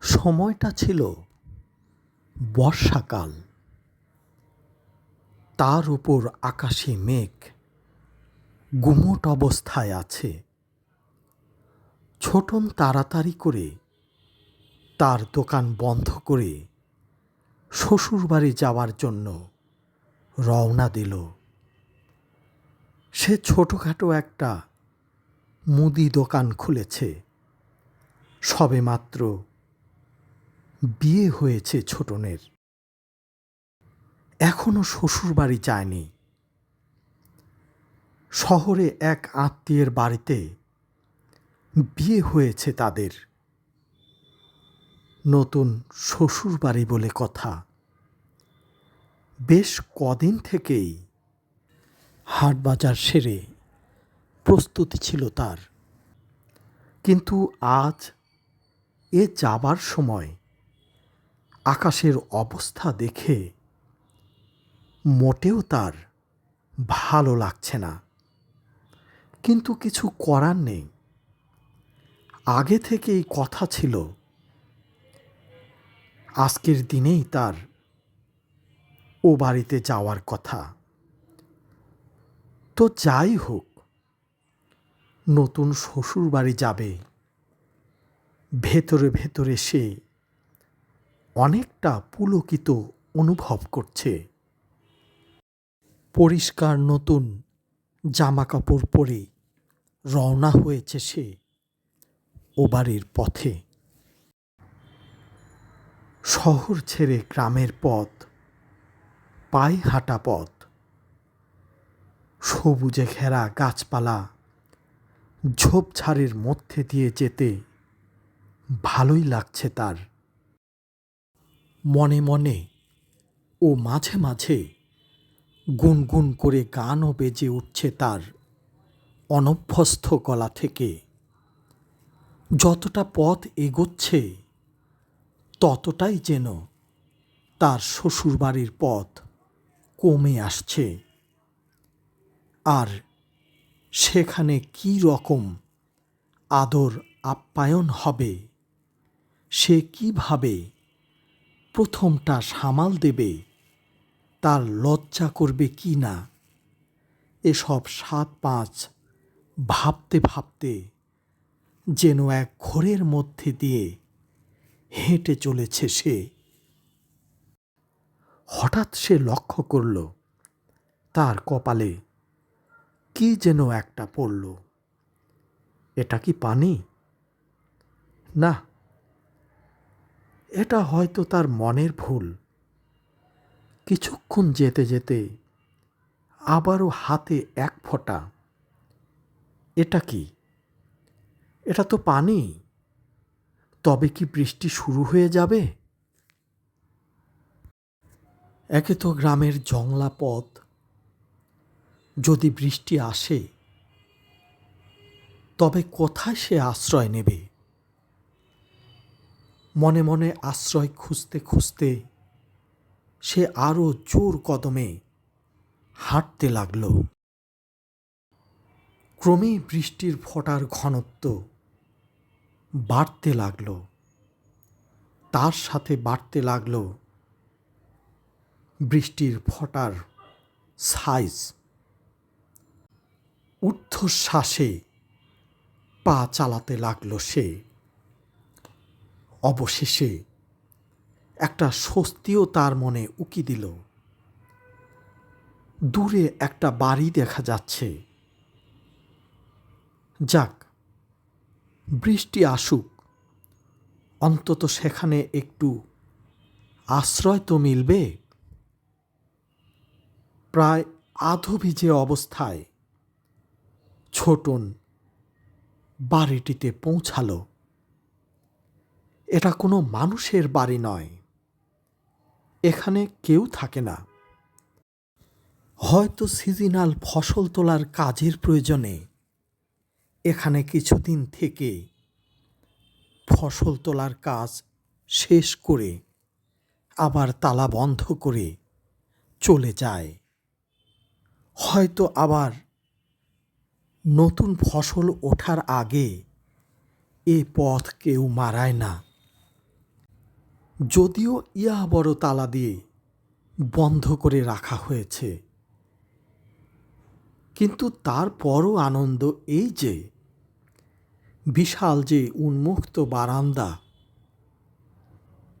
সময়টা ছিল বর্ষাকাল। তার উপর আকাশে মেঘ গুমোট অবস্থায় আছে। ছোটন তাড়াতাড়ি করে তার দোকান বন্ধ করে শ্বশুরবাড়ি যাওয়ার জন্য রওনা দিল। সে ছোটোখাটো একটা মুদি দোকান খুলেছে। সবেমাত্র বিয়ে হয়েছে ছোটনের। এখনও শ্বশুরবাড়ি যায়নি। শহরে এক আত্মীয়ের বাড়িতে বিয়ে হয়েছে তাদের। নতুন শ্বশুরবাড়ি বলে কথা। বেশ কদিন থেকেই হাট বাজার সেরে প্রস্তুতি ছিল তার। কিন্তু আজ এ যাবার সময় আকাশের অবস্থা দেখে মোটেও তার ভালো লাগছে না। কিন্তু কিছু করার নেই। আগে থেকেই কথা ছিল, আজকের দিনেই তার ও বাড়িতে যাওয়ার কথা। তো যাই হোক, নতুন শ্বশুর বাড়ি যাবে, ভেতরে ভেতরে সে অনেকটা পুলকিত অনুভব করছে। পরিষ্কার নতুন জামা কাপড় পরে রওনা হয়েছে সে ও বাড়ির পথে। শহর ছেড়ে গ্রামের পথ, পায়ে হাঁটা পথ, সবুজে ঘেরা গাছপালা, ঝোপঝাড়ের মধ্যে দিয়ে যেতে ভালোই লাগছে তার। মনে মনে ও মাঝে মাঝে গুনগুন করে গানও বেজে উঠছে তার অনভ্যস্ত গলা থেকে। যতটা পথ এগোচ্ছে, ততটাই যেন তার শ্বশুরবাড়ির পথ কমে আসছে। আর সেখানে কি রকম আদর আপ্যায়ন হবে, সে কীভাবে প্রথমটা সামাল দেবে, তার লজ্জা করবে কি না? এসব সাত পাঁচ ভাবতে ভাবতে যেন এক ঘোরের মধ্যে দিয়ে হেঁটে চলেছে সে। হঠাৎ সে লক্ষ্য করল, তার কপালে কি যেন একটা পড়ল। এটা কি পানি? না এটা হয়তো তার মনের ভুল। কিছুক্ষণ যেতে যেতে আবারও হাতে এক ফোঁটা। এটা কি? এটা তো পানি। তবে কি বৃষ্টি শুরু হয়ে যাবে? একে তো গ্রামের জংলা পথ। যদি বৃষ্টি আসে, তবে কোথায় সে আশ্রয় নেবে? মনে মনে আশ্রয় খুঁজতে খুঁজতে সে আরও জোর কদমে হাঁটতে লাগল। ক্রমেই বৃষ্টির ফোঁটার ঘনত্ব বাড়তে লাগল। তার সাথে বাড়তে লাগল বৃষ্টির ফোঁটার সাইজ। ঊর্ধ্বশ্বাসে পা চালাতে লাগল সে। অবশেষে একটা স্বস্তিও তার মনে উকি দিল। দূরে একটা বাড়ি দেখা যাচ্ছে। যাক, বৃষ্টি আসুক। অন্তত সেখানে একটু আশ্রয় তো মিলবে। প্রায় আধো ভিজে অবস্থায়, ছোটন বাড়িটিতে পৌঁছালো। এটা কোনো মানুষের বাড়ি নয়। এখানে কেউ থাকে না। হয়তো সিজনাল ফসল তোলার কাজের প্রয়োজনে এখানে কিছুদিন থেকে ফসল তোলার কাজ শেষ করে আবার তালা বন্ধ করে চলে যায়। হয়তো আবার নতুন ফসল ওঠার আগে এ পথ কেউ মারায় না। যদিও ইয়া বড় তালা দিয়ে বন্ধ করে রাখা হয়েছে। কিন্তু তারপরও আনন্দ এই যে, বিশাল যে উন্মুক্ত বারান্দা,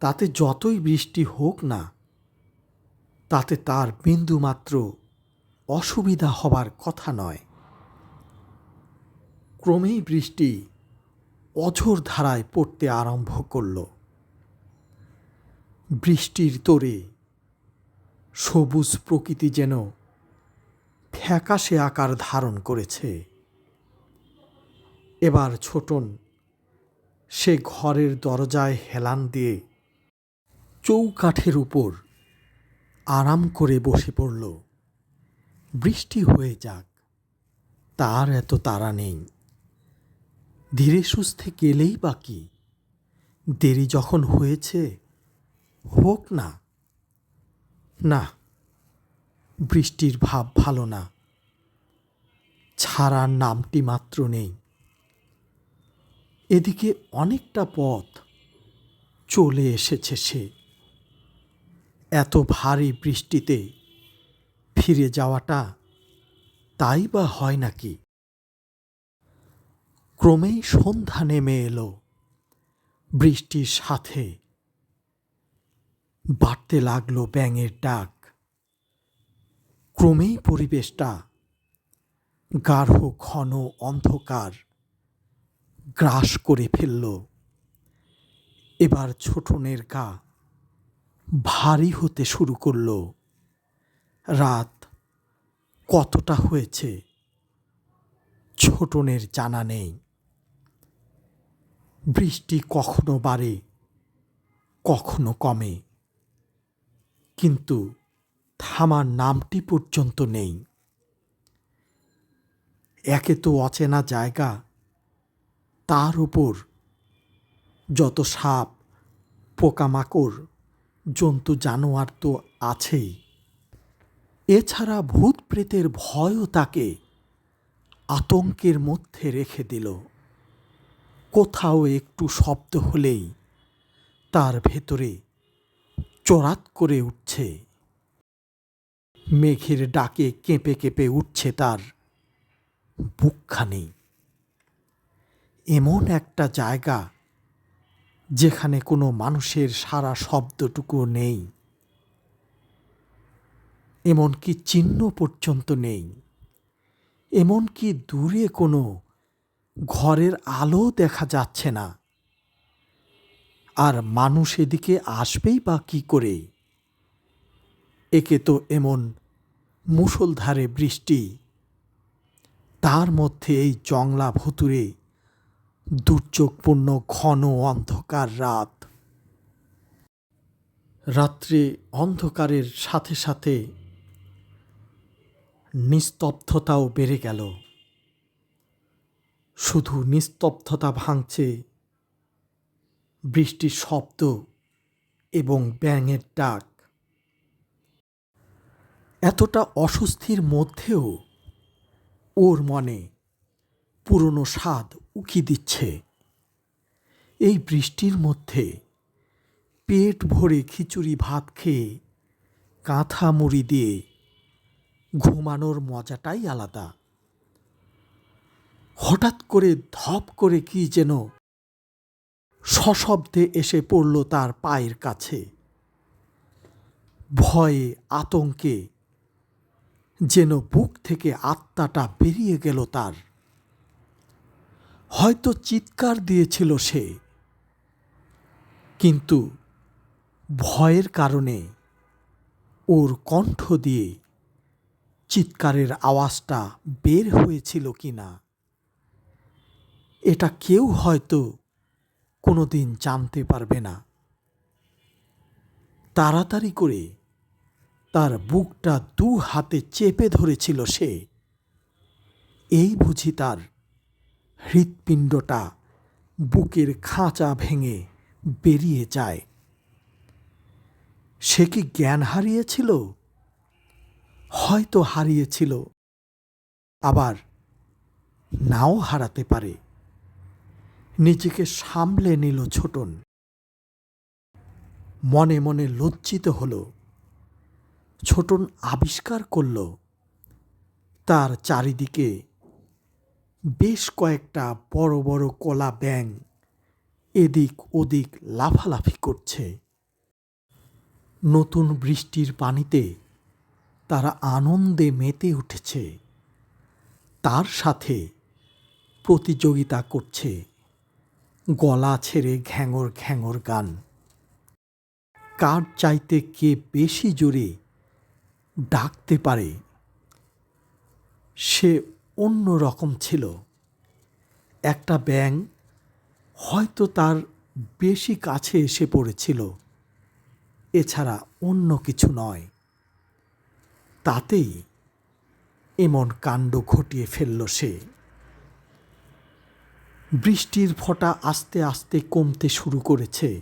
তাতে যতই বৃষ্টি হোক না, তাতে তার বিন্দুমাত্র অসুবিধা হবার কথা নয়। ক্রমেই বৃষ্টি অঝোর ধারায় পড়তে আরম্ভ করল। বৃষ্টির তোরে। সবুজ প্রকৃতি যেন ফ্যাকাশে আকার ধারণ করেছে। এবার ছোটন সে ঘরের দরজায় হেলান দিয়ে চৌকাঠের উপর আরাম করে বসে পড়ল। বৃষ্টি হয়ে যাক, তার এত তাড়া নেই। ধীরে সুস্থে গেলেই বা কি? দেরি যখন হয়েছে হোক না না, বৃষ্টির ভাব ভালো না। ছাড়ার নামটি মাত্র নেই। এদিকে অনেকটা পথ চলে এসেছে সে। এত ভারী বৃষ্টিতে ফিরে যাওয়াটা তাই বা হয় নাকি? ক্রমেই সন্ধ্যা নেমে এলো। বৃষ্টির সাথে বাড়তে লাগল ব্যাঙের ডাক। ক্রমেই পরিবেশটা গাঢ়, ঘন অন্ধকার গ্রাস করে ফেলল। এবার ছোটনের গা ভারী হতে শুরু করল। রাত কতটা হয়েছে ছোটনের জানা নেই। বৃষ্টি কখনো বাড়ে, কখনো কমে। কিন্তু থামার নামটি পর্যন্ত নেই। একে তো অচেনা জায়গা, তার উপর যত সাপ, পোকামাকড়, জন্তু, জানোয়ার তো আছেই। এছাড়া ভূত প্রেতের ভয়ও তাকে আতঙ্কের মধ্যে রেখে দিল। কোথাও একটু শব্দ হলেই তার ভেতরে চড়াত করে উঠছে। মেঘের ডাকে কেঁপে কেঁপে উঠছে তার বুকখানি। এমন একটা জায়গা যেখানে কোনো মানুষের সারা শব্দটুকু নেই। এমনকি চিহ্ন পর্যন্ত নেই। এমনকি দূরে কোনো ঘরের আলো দেখা যাচ্ছে না। আর মানুষ এদিকে আসবেই বা কী করে? একে তো এমন মুষলধারে বৃষ্টি। তার মধ্যে এই জংলা ভুতুরে, দুর্যোগপূর্ণ ঘন অন্ধকার রাত। রাত্রে অন্ধকারের সাথে সাথে নিস্তব্ধতাও বেড়ে গেল। শুধু নিস্তব্ধতা ভাঙছে বৃষ্টির শব্দ এবং ব্যাঙের ডাক। এতটা অস্বস্তির মধ্যেও ওর মনে পুরনো স্বাদ উকি দিচ্ছে। এই বৃষ্টির মধ্যে পেট ভরে খিচুড়ি ভাত খেয়ে কাঁথা মুড়ি দিয়ে ঘুমানোর মজাটাই আলাদা। হঠাৎ করে ধপ করে কি যেন সশব্দে এসে পড়ল তার পায়ের কাছে। ভয়ে, আতঙ্কে, যেন বুক থেকে আত্মাটা বেরিয়ে গেল তার। হয়তো চিৎকার দিয়েছিল সে। কিন্তু ভয়ের কারণে ওর কণ্ঠ দিয়ে চিৎকারের আওয়াজটা বের হয়েছিল কি না এটা কেউ হয়তো কোনো দিন জানতে পারবে না। তাড়াতাড়ি করে তার বুকটা দু হাতে চেপে ধরেছিল সে। এই বুঝি তার হৃৎপিণ্ডটা বুকের খাঁচা ভেঙে বেরিয়ে যায়। সে কি জ্ঞান হারিয়েছিল? হয়তো হারিয়েছিল, আবার নাও হারাতে পারে। নিজেকে সামলে নিল ছোটন। মনে মনে লজ্জিত হল। ছোটন আবিষ্কার করল, তার চারিদিকে বেশ কয়েকটা বড় বড় কলা ব্যাং এদিক ওদিক লাফালাফি করছে। নতুন বৃষ্টির পানিতে তারা আনন্দে মেতে উঠেছে। তার সাথে প্রতিযোগিতা করছে। গলা ছেড়ে ঘ্যাঙর ঘ্যাঙর গান। কার চাইতে কে বেশি জোরে ডাকতে পারে? সে অন্য রকম ছিল। একটা ব্যাং হয়তো তার বেশি কাছে এসে পড়েছিল। এছাড়া অন্য কিছু নয়। তাতেই এমন কাণ্ড ঘটিয়ে ফেলল সে। বৃষ্টির ফোঁটা আস্তে আস্তে কমতে শুরু করেছে।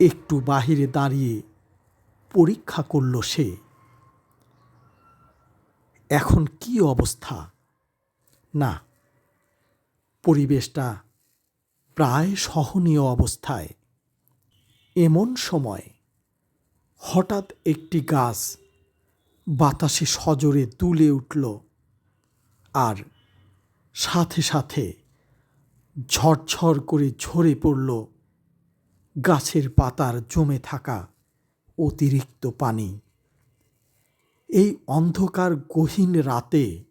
একটু বাহিরে দাঁড়িয়ে পরীক্ষা করল সে। এখন কি অবস্থা? না, পরিবেশটা প্রায় সহনীয় অবস্থায়। এমন সময় হঠাৎ একটি গাছ বাতাসে সজোরে দুলে উঠল আর সাথে সাথে ঝরঝর করে ঝরে পড়ল গাছের পাতার জমে থাকা অতিরিক্ত পানি। এই অন্ধকার গহীন রাতে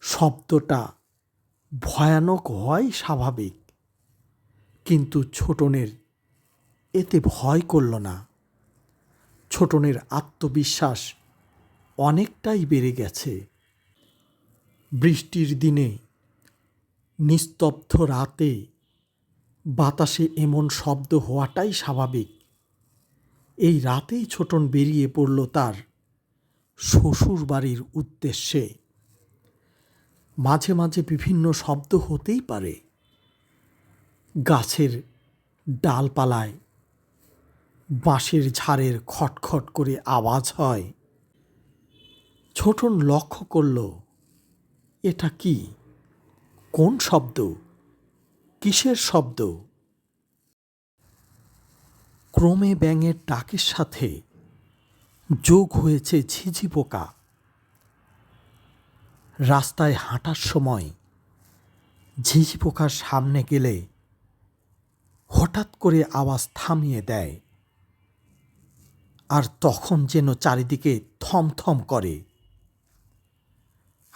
শব্দটা ভয়ানক হয় স্বাভাবিক। কিন্তু ছোটনের এতে ভয় করল না। ছোটনের আত্মবিশ্বাস অনেকটাই বেড়ে গেছে। বৃষ্টির দিনে নিস্তব্ধ রাতে বাতাসে এমন শব্দ হওয়াটাই স্বাভাবিক। এই রাতেই ছোটন বেরিয়ে পড়ল তার শ্বশুর বাড়ির উদ্দেশ্যে। মাঝে মাঝে বিভিন্ন শব্দ হতেই পারে। গাছের ডালপালায় বাঁশের ঝাড়ের খটখট করে আওয়াজ হয়। ছোটন লক্ষ্য করল, এটা কি? কোন শব্দ? কিসের শব্দ? ক্রমে ব্যাঙের ডাকের সাথে যোগ হয়েছে ঝিঝি পোকা। রাস্তায় হাঁটার সময় ঝিঝি পোকার সামনে গেলে হঠাৎ করে আওয়াজ থামিয়ে দেয় আর তখন যেন চারিদিকে থমথম করে।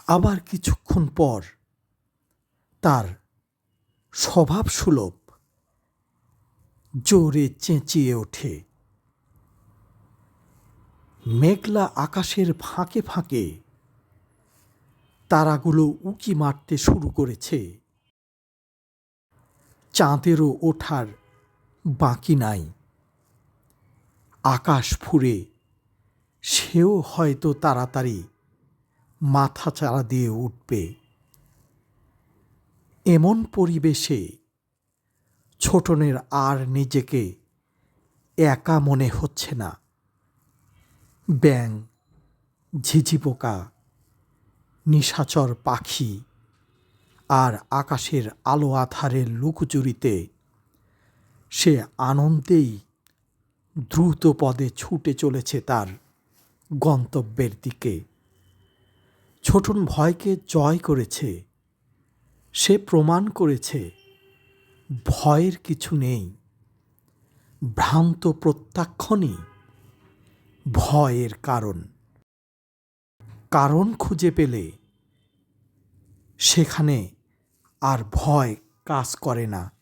আবার কিছুক্ষণ পর তার স্বভাব সুলভ। জোরে চেঁচিয়ে ওঠে। মেঘলা আকাশের ফাঁকে ফাঁকে তারাগুলো উকি মারতে শুরু করেছে। চাঁদেরও ওঠার বাকি নাই। আকাশ ফুরে সেও হয়তো তাড়াতাড়ি মাথা চারা দিয়ে উঠবে। এমন পরিবেশে ছোটনের আর নিজেকে একা মনে হচ্ছে না। ব্যাং ঝিঝি পোকা, নিশাচর পাখি আর আকাশের আলো আধারের লুকোচুরিতে সে আনন্দেই দ্রুত পদে ছুটে চলেছে তার গন্তব্যের দিকে। ছোটন ভয়কে জয় করেছে। সে প্রমাণ করেছে, ভয়ের কিছু নেই, ভ্রান্ত প্রত্যাখ্যানই ভয়ের কারণ। কারণ খুঁজে পেলে সেখানে আর ভয় কাজ করে না।